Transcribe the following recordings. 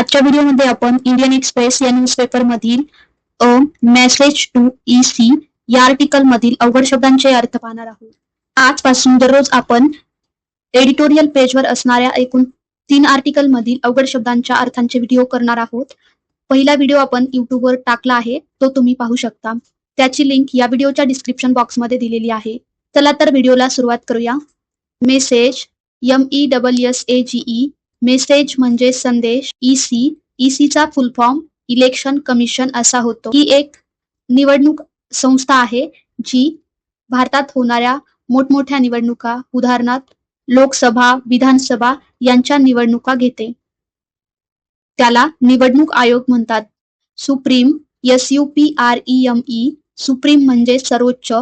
आजच्या व्हिडिओमध्ये आपण इंडियन एक्सप्रेस या न्यूजपेपर मधील a message to E C या आर्टिकल मधील अवघड शब्दांचे अर्थ पाहणार आहोत. आजपासून दररोज आपण एडिटोरियल पेजवर असणाऱ्या एकूण तीन आर्टिकल मधील अवघड शब्दांच्या अर्थांचे व्हिडिओ करणार आहोत. पहिला व्हिडिओ आपण युट्यूबवर टाकला आहे तो तुम्ही पाहू शकता. त्याची लिंक या व्हिडिओच्या डिस्क्रिप्शन बॉक्समध्ये दिलेली आहे. चला तर व्हिडिओला सुरुवात करूया. Message M E double S A G E message म्हणजे संदेश ईसी ईसीचा चा फुल फॉर्म इलेक्शन कमिशन असा होतो. ही एक निवडणूक संस्था आहे जी भारतात होणाऱ्या मोठमोठ्या निवडणुका उदाहरणार्थ लोकसभा विधानसभा यांच्या निवडणुका घेते. त्याला निवडणूक आयोग म्हणतात. Supreme S U P R E M E supreme म्हणजे सर्वोच्च.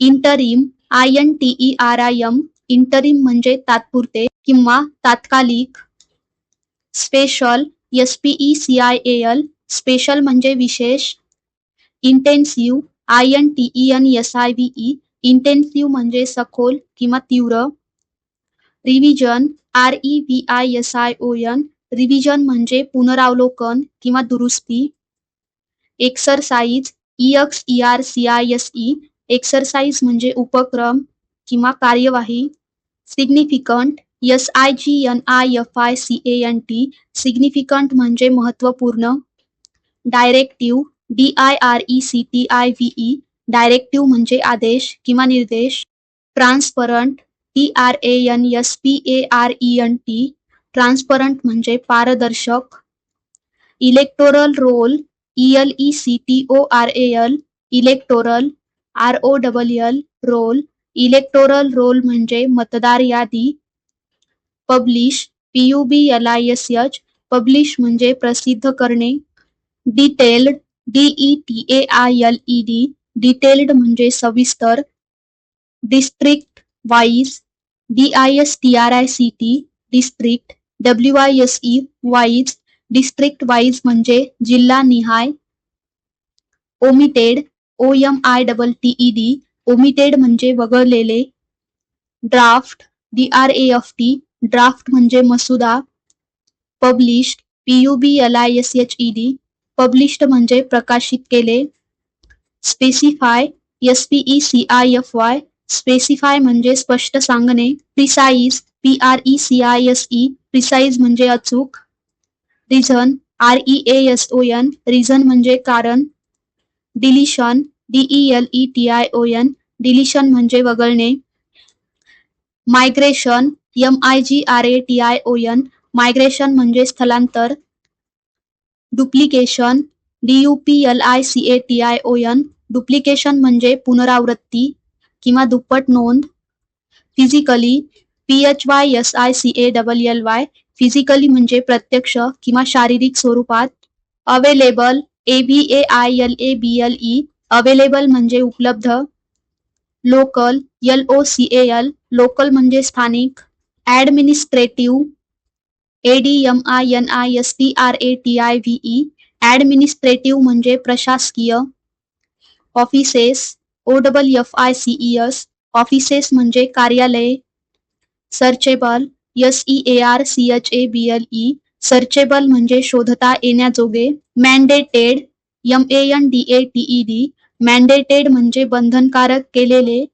Interim I N T E R I M interim म्हणजे तात्पुरते. किंवा तात्कालिक special S P E C I L special म्हणजे विशेष intensive I N T E N S I V E intensive म्हणजे सखोल किंवा तीव्र revision R E V I S I O N revision म्हणजे पुनरावलोकन किंवा दुरुस्ती exercise E X E R C I S E exercise म्हणजे उपक्रम किंवा कार्यवाही significant S I G N I F I C A N T significant म्हणजे महत्त्वपूर्ण directive D I R E C T I V E directive म्हणजे आदेश किंवा निर्देश. Transparent T R A N S P A R E N T transparent म्हणजे पारदर्शक. Electoral roll E L E C T O R A L electoral R O double L roll electoral roll म्हणजे मतदार यादी publish P U B L I S H publish म्हणजे प्रसिद्ध करणे. Detailed D E T A I L E D detailed म्हणजे सविस्तर. District wise D I S T R I C T district W I S E wise district wise म्हणजे जिल्हा निहाय. Omitted O M I double T D omitted म्हणजे वगळलेले. Draft D R A F T draft म्हणजे मसुदा published P U B L I S H E D published म्हणजे प्रकाशित केले. Specify S P E C I F Y specify म्हणजे स्पष्ट सांगणे. Precise P R E C I S E precise म्हणजे अचूक. Reason R E A S O N reason म्हणजे कारण. Deletion D E L E T I O N deletion म्हणजे वगळणे. Migration M I G R A T I O N migration म्हणजे स्थलांतर. Duplication D U P L I C A T I O N duplication म्हणजे पुनरावृत्ती किंवा दुप्पट नोंद. Physically P H Y S I C A double L Y physically म्हणजे प्रत्यक्ष किंवा शारीरिक स्वरूपात. Available A B A I L A B L E available म्हणजे उपलब्ध. Local L O C A L local म्हणजे स्थानिक. Administrative A D M I N I S T R A T I V E administrative म्हणजे प्रशासकीय offices O double F I C E S offices म्हणजे कार्यालय searchable S E A R C H A B L E searchable म्हणजे शोधता येण्याजोगे. Mandated M A N D A T E D mandated म्हणजे बंधनकारक केलेले.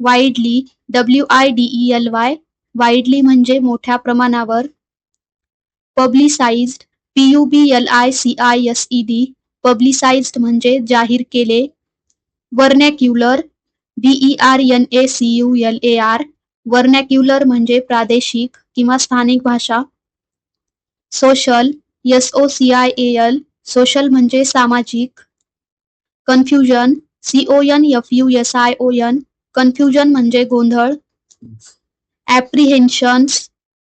Widely W I D E L Y widely म्हणजे मोठ्या प्रमाणावर publicised P U B L I C I S E D publicised म्हणजे जाहीर केले. Vernacular D E R N A C U L A R vernacular म्हणजे प्रादेशिक किंवा स्थानिक भाषा. Social S O C I A L social म्हणजे सामाजिक. Confusion C O N F U S I O N confusion म्हणजे गोंधळ. Apprehensions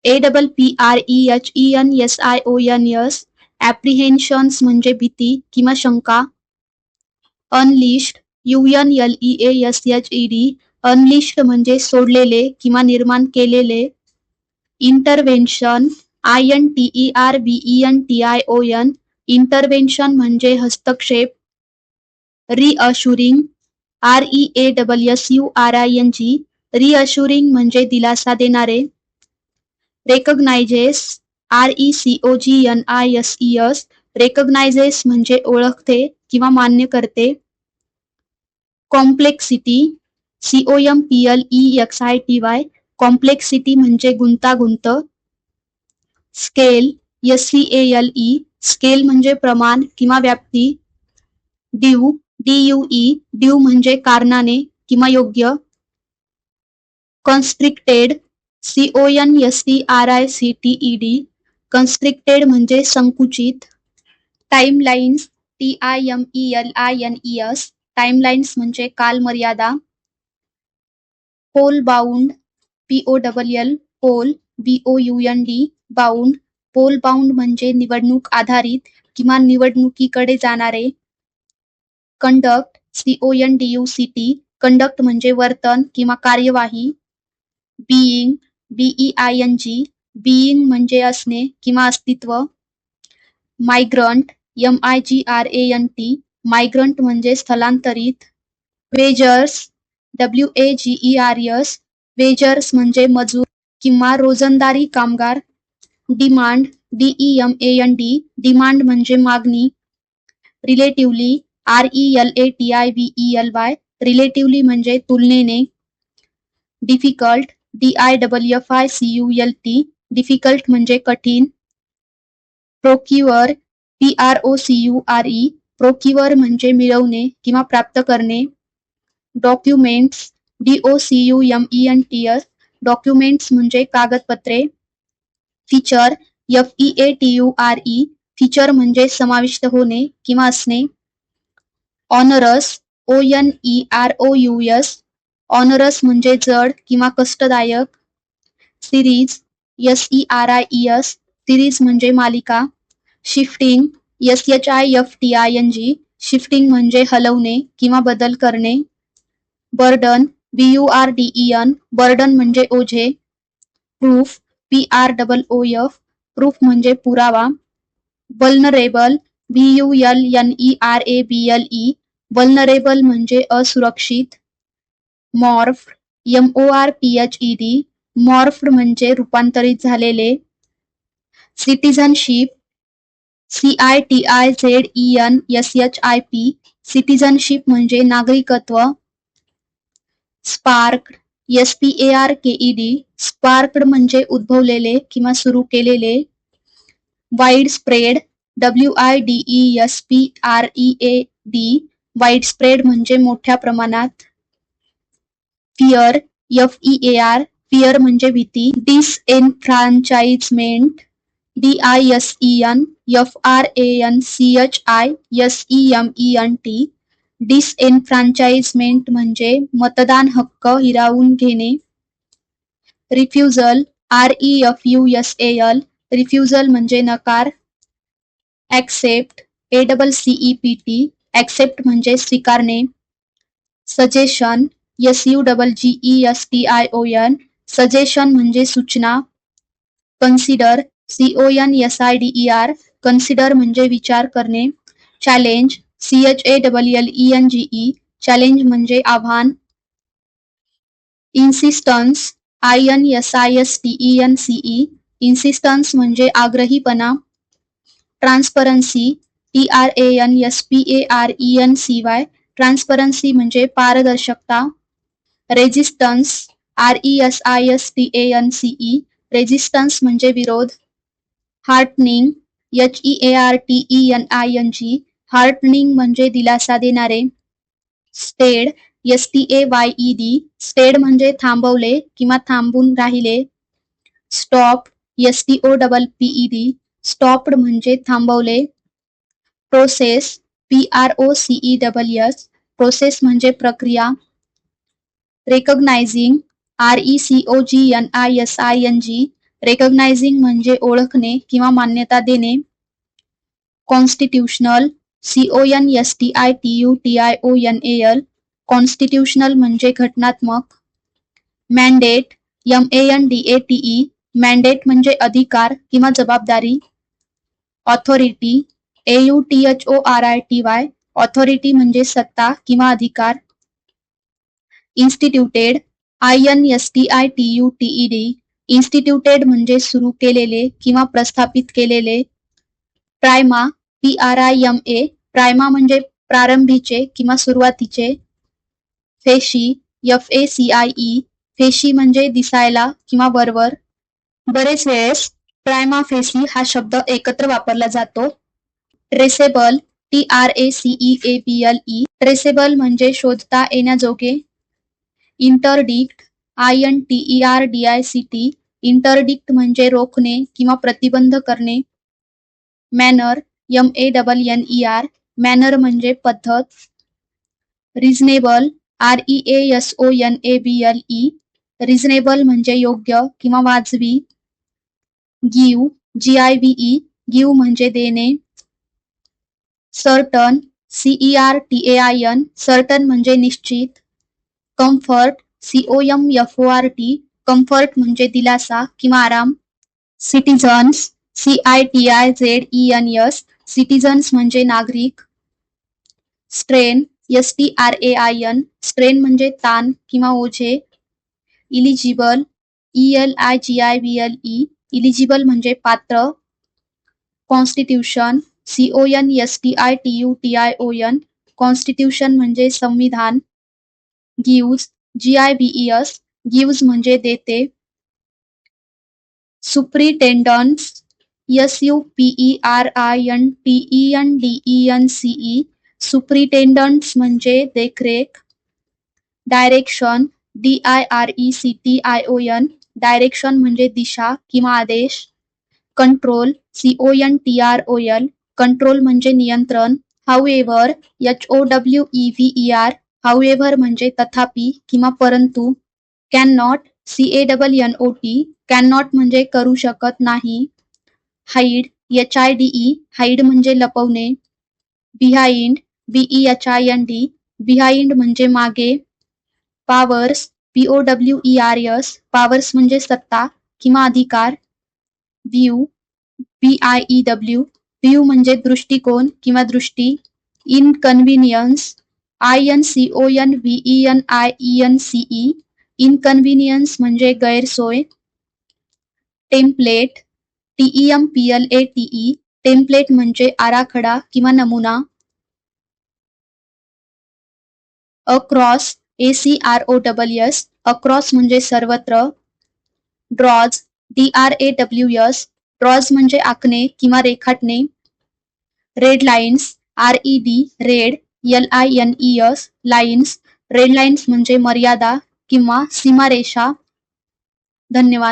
A double P R E H E N S I O N S apprehensions म्हणजे भीती किंवा शंका unleashed U N L E A S H E D unleashed म्हणजे सोडलेले किंवा निर्माण केलेले intervention I N T E R B E N T I O N intervention म्हणजे हस्तक्षेप reassuring R E A double S U R I N G reassuring म्हणजे दिलासा देणारे. Recognises R E C O G N I S E S recognises म्हणजे ओळखते किंवा मान्य करते. Complexity C O M P L E X I T Y complexity म्हणजे गुंतागुंत. Scale S C A L E scale म्हणजे प्रमाण किंवा व्याप्ती. Due D U E due म्हणजे कारणाने किंवा योग्य. Constricted O N S T R I C T E D constricted म्हणजे संकुचित. Timelines T I M E L I N E S timelines म्हणजे कालमर्यादा. Poll bound P O double L poll B O U N D bound poll bound म्हणजे निवडणूक आधारित किंवा निवडणुकीकडे जाणारे. Conduct C O N D U C T conduct म्हणजे वर्तन किंवा कार्यवाही. Being B E I N G being म्हणजे असणे किंवा अस्तित्व migrant M I G R A N T migrant म्हणजे स्थलांतरित wagers W A G E R S wagers म्हणजे मजूर किंवा रोजंदारी कामगार demand D E M A N D demand म्हणजे मागणी relatively R E L A T I V E L Y relatively म्हणजे तुलनेने difficult D I double F I C U L T difficult म्हणजे कठीण. Procure P R O C U R E procure म्हणजे मिळवणे किंवा प्राप्त करणे. Documents D O C U M E N T S documents म्हणजे कागदपत्रे. Feature F E A T U R E feature म्हणजे समाविष्ट होणे किंवा असणे. Onerous O N E R O U S onerous म्हणजे जड किंवा कष्टदायक. Series S E R I E S series म्हणजे मालिका. Shifting S H I F T I N G shifting म्हणजे हलवणे किंवा बदल करणे. Burden B U R D E N burden म्हणजे ओझे. Proof P R double O F proof म्हणजे पुरावा. Vulnerable B U L N E R A B L E vulnerable म्हणजे असुरक्षित. Morph M O R P H E D morphed म्हणजे रूपांतरित झालेले citizenship C I T I Z E N S H I P citizenship म्हणजे नागरिकत्व spark S P A R K E D sparked म्हणजे उद्भवलेले किंवा सुरू केलेले wide spread W I D E S P R E A D wide spread म्हणजे मोठ्या प्रमाणात fear F E A R fear म्हणजे भीती disenfranchisement D I S E N F R A N C H I S E M E N T disenfranchisement म्हणजे मतदान हक्क हिरावून घेणे refusal R E F U S A L refusal म्हणजे नकार accept A double C E P T accept म्हणजे स्वीकारणे suggestion S U double G, E, S, T I O, N, suggestion सूचना consider C O N S I D E R consider विचार करणे challenge C H A double L E N G E challenge आव्हान insistence I N S I S T E N C E insistence म्हणजे आग्रहीपणा transparency T R A N S P A R E N C Y transparency म्हणजे पारदर्शकता resistance R E S I S T A N C E resistance म्हणजे विरोध heartening H E A R T E N I N G heartening म्हणजे दिलासा देणारे stayed S T A Y E D stayed म्हणजे थांबवले किंवा थांबून राहिले stop S T O double P E D stopped म्हणजे थांबवले process P R O C E double S process म्हणजे प्रक्रिया recognising R E C O G N I S I N G recognising म्हणजे ओळखणे किंवा मान्यता देणे. Constitutional C O N S T I T U T I O N A L constitutional म्हणजे घटनात्मक. Mandate M A N D A T E mandate म्हणजे अधिकार किंवा जबाबदारी. Authority A U T H O R I T Y authority म्हणजे सत्ता किंवा अधिकार. Instituted I N S T I T U T E D instituted म्हणजे सुरू केलेले किंवा प्रस्थापित केलेले. Prima P R I M A prima म्हणजे प्रारंभीचे किंवा सुरुवातीचे. Facie F A C I E facie म्हणजे दिसायला किंवा वरवर. बरेच वेळेस प्रायमा फेसी हा शब्द एकत्र वापरला जातो. Traceable T R A C E A B L E traceable म्हणजे शोधता येण्याजोगे. Interdict I N T E R D I C T interdict म्हणजे रोखणे किंवा प्रतिबंध करणे. Manner M A double N E R manner म्हणजे पद्धत. Reasonable R E A S O N A B L E reasonable म्हणजे योग्य किंवा वाजवी. Give G I V E give म्हणजे देणे. Certain C E R T A I N certain म्हणजे निश्चित. Comfort C O M F O R T comfort म्हणजे दिलासा किंवा आराम. Citizens C I T I Z E N S citizens म्हणजे नागरिक. Strain S T R A I N strain म्हणजे ताण किंवा ओझे. Eligible E L I G I V L E eligible म्हणजे पात्र. Constitution C O N S T I T U T I O N constitution म्हणजे संविधान. Gives G I B E S gives म्हणजे देते. Superintendence S U P E R I N T E N D E N C E superintendence म्हणजे देखरेख. Direction D I R E C T I O N direction म्हणजे दिशा किंवा आदेश. Control C O N T R O L control म्हणजे नियंत्रण. However H O W E V E R however म्हणजे तथापि किंवा परंतु cannot C A double N O T cannot म्हणजे करू शकत नाही. Hide H I D E hide म्हणजे लपवणे. Behind B E H I N D behind म्हणजे मागे. Powers P O W E R S powers म्हणजे सत्ता किंवा अधिकार. View B I E W view म्हणजे दृष्टिकोन किंवा दृष्टी. Inconvenience I N C O N V E N I E N C E inconvenience गैरसोय. Template T E M P L A T E template आराखडा किंवा नमुना. Across A C R O double S across सर्वत्र. Draws D R A W S draws म्हणजे आखणे किंवा रेखाटणे. Red lines R E D red L I N E S lines red lines म्हणजे मर्यादा किंवा सीमारेषा. धन्यवाद.